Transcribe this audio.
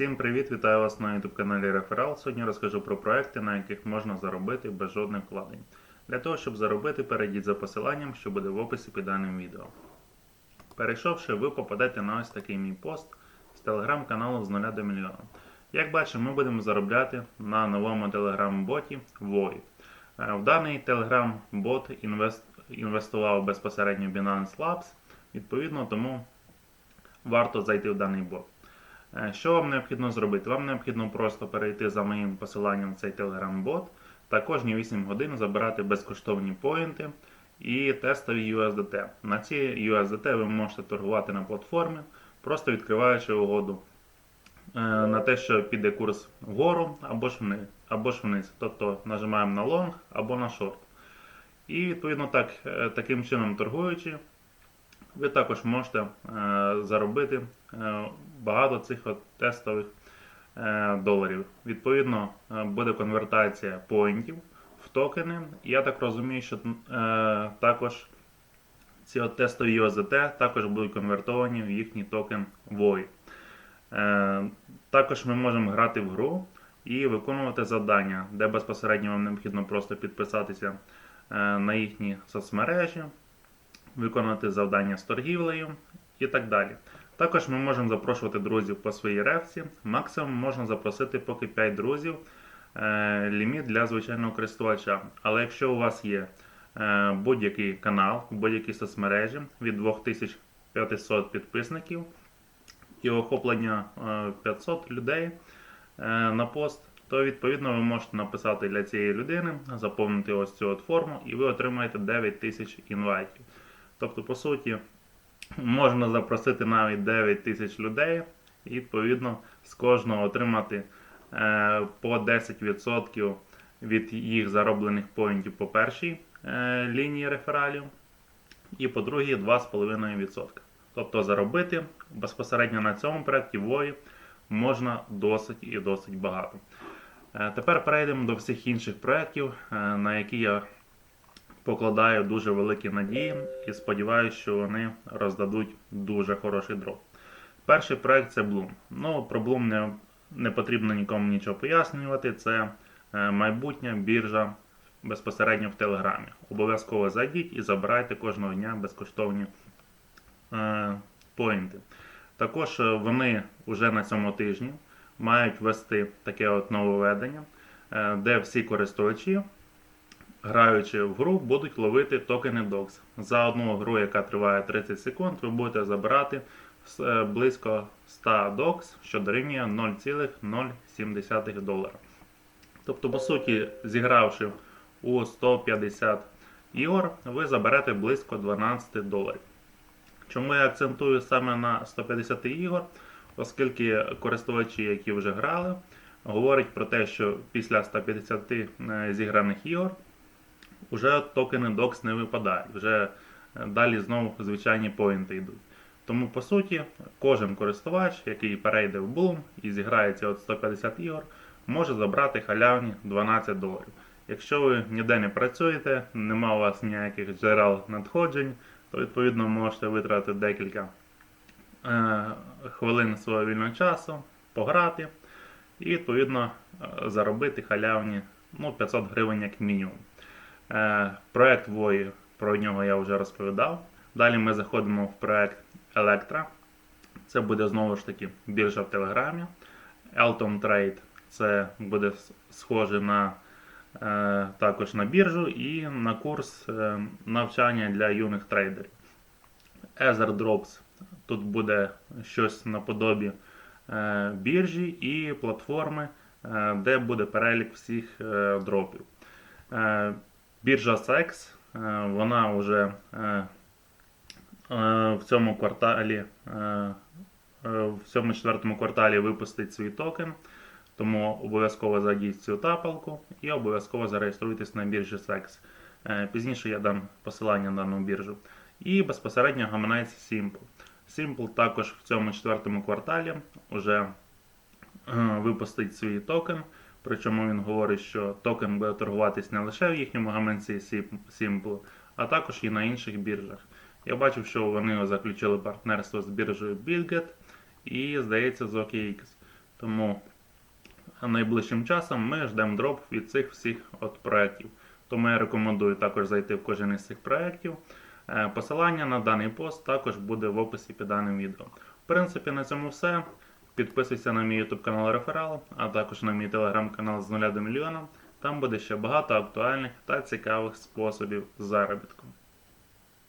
Всім привіт! Вітаю вас на YouTube каналі Реферал. Сьогодні розкажу про проекти, на яких можна заробити без жодних вкладень. Для того, щоб заробити, перейдіть за посиланням, що буде в описі під даним відео. Перейшовши, ви попадете на ось такий мій пост з телеграм-каналу з 0 до мільйона. Як бачимо, ми будемо заробляти на новому телеграм-боті Void. Е, В даний телеграм-бот інвест... інвестував безпосередньо Binance Labs, відповідно, тому варто зайти в даний бот. Е, Що вам необхідно зробити? Вам необхідно просто перейти за моїм посиланням в цей Telegram-бот та кожні 8 годин забирати безкоштовні поінти і тестові USDT. На ці USDT ви можете торгувати на платформі, просто відкриваючи угоду е, на те, що піде курс вгору або ж вниз. Або ж вниз. Тобто нажимаємо на лонг або на шорт. І відповідно так, е, таким чином торгуючи, ви також можете е, заробити е, багато цих от тестових е, доларів. Відповідно, буде конвертація поінтів в токени. Я так розумію, що також ці от тестові USDT також будуть конвертовані в їхній токен VOI. Також ми можемо грати в гру і виконувати завдання, де безпосередньо вам необхідно просто підписатися на їхні соцмережі виконати завдання з торгівлею і так далі. Також ми можемо запрошувати друзів по своїй рефці. Максимум можна запросити поки 5 друзів. Е, ліміт для звичайного користувача. Але якщо у вас є е, будь-який канал, будь-які соцмережі від 2500 підписників і охоплення е, 500 людей е, на пост, то відповідно ви можете написати для цієї людини, заповнити ось цю от форму, і ви отримаєте 9000 інвайтів. Тобто, по суті, можна запросити навіть 9 тисяч людей, і відповідно з кожного отримати е, по 10% від їх зароблених поінтів по першій е, лінії рефералів, і по другій 2,5%. Тобто заробити безпосередньо на цьому проєкті Вої можна досить і досить багато. Е, Тепер перейдемо до всіх інших проєктів, на які я покладаю дуже великі надії і сподіваюся, що вони роздадуть дуже хороший дроп. Перший проект це Bloom. Ну, про Bloom не, не потрібно нікому нічого пояснювати. Це е, майбутня біржа безпосередньо в Телеграмі. Обов'язково зайдіть і забирайте кожного дня безкоштовні е, поінти. Також е, вони вже на цьому тижні мають ввести таке от нововведення, е, де всі користувачі граючи в гру, будуть ловити токени DOX. За одну гру, яка триває 30 секунд, ви будете забирати е, близько 100 DOX, що дорівнює 0,07 долара. Тобто, по суті, зігравши у 150 ігор, ви заберете близько 12 доларів. Чому я акцентую саме на 150 ігор? Оскільки користувачі, які вже грали, говорять про те, що після 150 е, зіграних ігор вже токени DOX не випадають, вже е, далі знову звичайні поінти йдуть. Тому, по суті, кожен користувач, який перейде в Bloom і зіграється от 150 ігор, може забрати халявні 12 доларів. Якщо ви ніде не працюєте, нема у вас ніяких джерел надходжень, то відповідно можете витратити декілька е, хвилин свого вільного часу, пограти і відповідно е, заробити халявні ну, 500 гривень як мінімум. Е, проект Вої, про нього я вже розповідав. Далі ми заходимо в проект Electra. Це буде знову ж таки біржа в Телеграмі. Elton Trade це буде схоже на е, також на біржу і на курс е, навчання для юних трейдерів. Ether Drops тут буде щось наподобі е, біржі і платформи, е, де буде перелік всіх е, дропів. Е, Біржа SEX, е, вона вже е, е, в цьому кварталі, в цьому четвертому кварталі випустить свій токен. Тому обов'язково зайдіть цю тапалку і обов'язково зареєструйтесь на біржі SEX. Пізніше я дам посилання на дану біржу. І безпосередньо гаманець Simple. Simple також в цьому четвертому кварталі вже випустить свій токен. Причому він говорить, що токен буде торгуватись не лише в їхньому гаманці Sim- Simple, а також і на інших біржах. Я бачив, що вони заключили партнерство з біржею Bitget і, здається, з OKX. Тому найближчим часом ми ждемо дроп від цих всіх от проєктів. Тому я рекомендую також зайти в кожен із цих проєктів. Е, Посилання на даний пост також буде в описі під даним відео. В принципі, на цьому все. Підписуйся на мій YouTube канал Реферал, а також на мій телеграм-канал з нуля до мільйона. Там буде ще багато актуальних та цікавих способів заробітку.